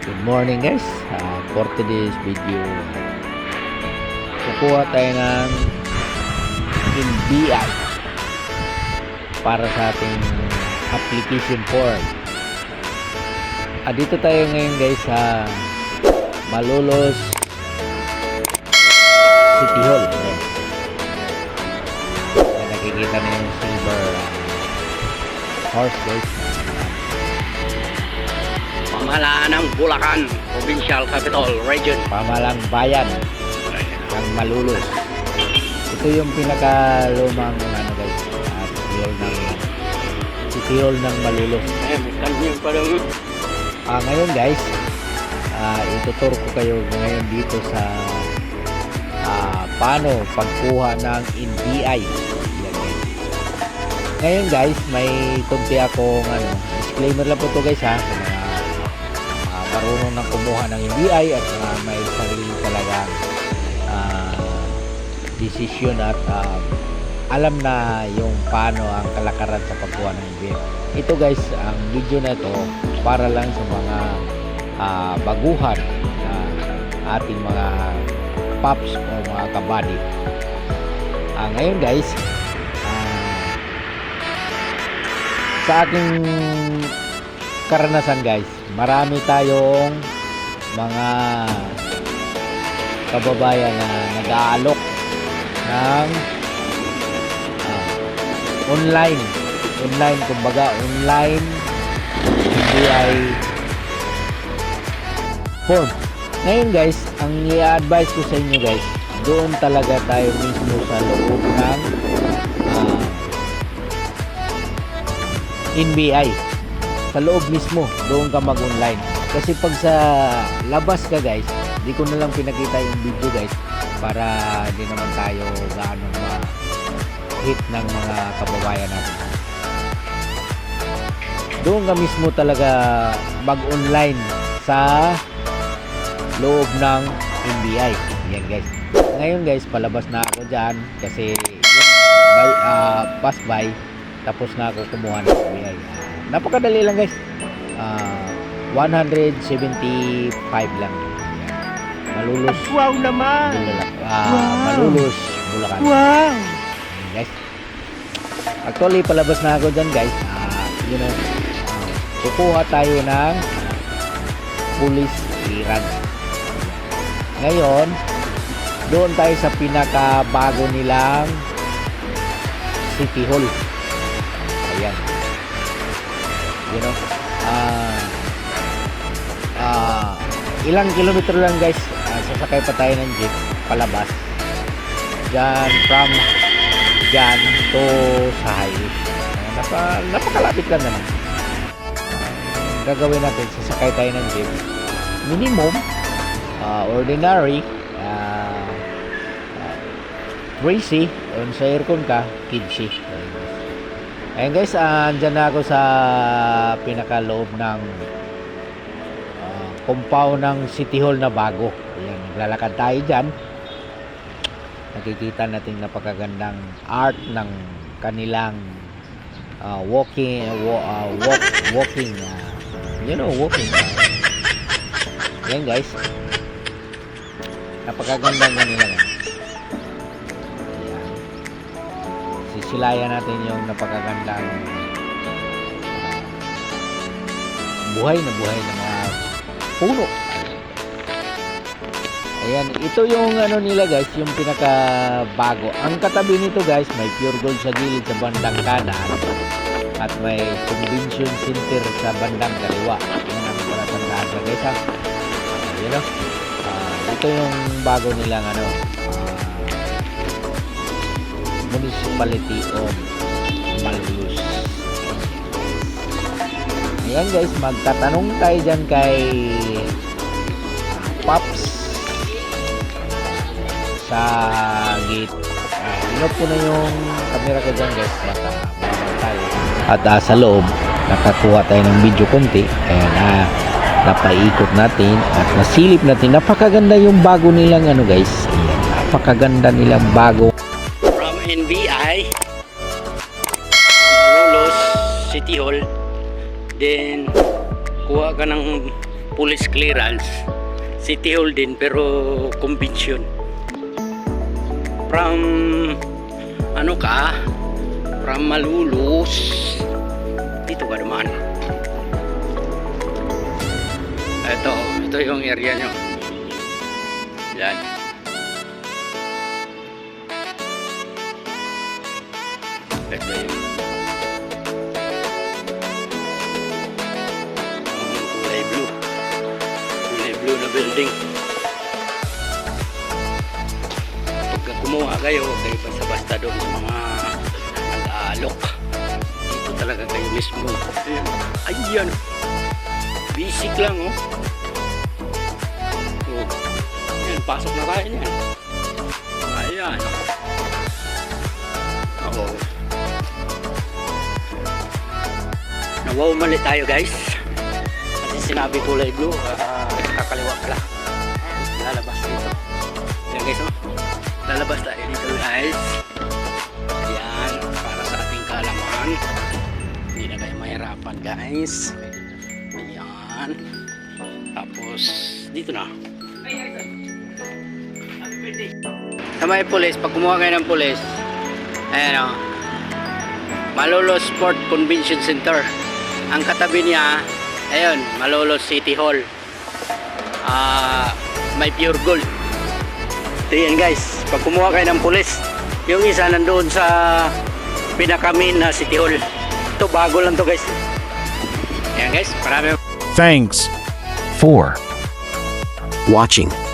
Good morning guys. Uh, for today's video, kukuha tayo ng NBI para sa ating application form. Ah, dito tayo ngayon guys sa Malolos City Hall. Ayan, nakikita na yung silver horse guys. Pamahalaan ng Bulacan, Provincial Capital Region. Pamalang bayan ng Malulos. Ito yung pinakalumang ano guys, uh, hall ng hall ng Malulos. Eh, may kanyo pa lang. Ah, ngayon guys, ah ituturo ko kayo ngayon dito sa ah, paano pagkuha ng NBI. Ngayon guys, may konti akong ano, disclaimer lang po to guys ha, marunong ng kumuha ng NBI at mga may sarili talagang ah, desisyon at ah, alam na yung paano ang kalakaran sa pagkuha ng NBI. Ito guys, ang video na to para lang sa mga ah, baguhan na ating mga paps o mga kabady. Ah, ngayon guys, ah, sa ating karanasan guys, marami tayong mga kababayan na nag-aalok ng ah, online. Online kumbaga online NBI form ngayon guys ang i-advise ko sa inyo guys doon talaga tayo mismo sa loob ng ah, NBI sa loob mismo doon ka mag-online. Kasi pag sa labas ka guys di ko na lang pinakita yung video guys para di naman tayo gaano ma hit ng mga kababayan natin. Doon ka mismo talaga mag-online sa loob ng NBI yan guys. Ngayon guys palabas na ako dyan kasi yun, by, ah, pass by tapos na ako kumuha ng napakadali lang guys Ah, 175 lang malulus Wow naman! Ah, Wow. malulus Bulacan Wow! Guys. Actually, palabas na ako dyan, guys. Ah, you know, ah, kukuha tayo ng police clearance. Ngayon, doon tayo sa pinakabago nilang City Hall. Ayan. You know, ah, ah, ilang kilometro lang, guys. Ah, sasakay pa tayo ng jeep palabas. Diyan from dyan to sa highway. Napa, napakalapit lang naman. Gagawin natin, sasakay tayo ng jeep. Minimum, ah, ordinary, uh, 3C, kung sa aircon ka, kidsi. Ayan guys. Ayan andyan na ako sa pinakaloob ng ah, compound ng City Hall na bago. Ayan, naglalakad tayo dyan nakikita natin napakagandang art ng kanilang uh, walking wa- uh, walk, walking uh, you know walking uh, yan guys napakagandang kanila yan sisilayan natin yung napakagandang uh, buhay na buhay ng mga puno Ayan, ito yung ano nila guys, yung pinaka bago. Ang katabi nito guys, may pure gold sa gilid sa bandang kanan at may convention center sa bandang kaliwa. Yan ang palatandaan sa guys ha. Ayan o. Ah, ito yung bago nilang ano, ah, municipality of Malulus. Ayan guys, magtatanong tayo dyan kay Pops sa gate. Uh, inop ko na yung camera ko dyan guys. Maraming tayo. At ah, sa loob, nakakuha tayo ng video konti. Ayan, ah, napaikot natin at nasilip natin. Napakaganda yung bago nilang ano guys. Napakaganda nilang bago. NBI, Malolos City Hall, then kuha ka ng police clearance. City Hall din pero convention. From ano ka? From Malulus. Dito ka naman. Ito, ito yung area nyo. Yan. Kulay blue. Kulay blue na building. Pagka kumuha kayo, huwag kayo basta-basta doon sa mga nag-aalok. Dito talaga kayo mismo. Ayan. Ayan. Basic lang, oh. Oh. Ayan, pasok na tayo niyan. Ayan. Oo. Nawaw mali tayo guys. Kasi sinabi kulay blue, ah, kakaliwa pala. Lalabas dito. Yan guys, oh. Lalabas tayo dito guys. Yan, para sa ating kalaman. Hindi na kayo mahirapan guys. Ayan. Tapos, dito na. Sa may pulis, pag kumuha kayo ng pulis, ayan o, Malolo Sport Convention Center. Ang katabi niya, ayun, Malolo City Hall. Ah, may pure gold. Ito yan guys, pag kumuha kayo ng pulis, yung isa nandoon sa pinakamin na City Hall. Ito, bago lang to guys. Ayan guys, marami Thanks for watching.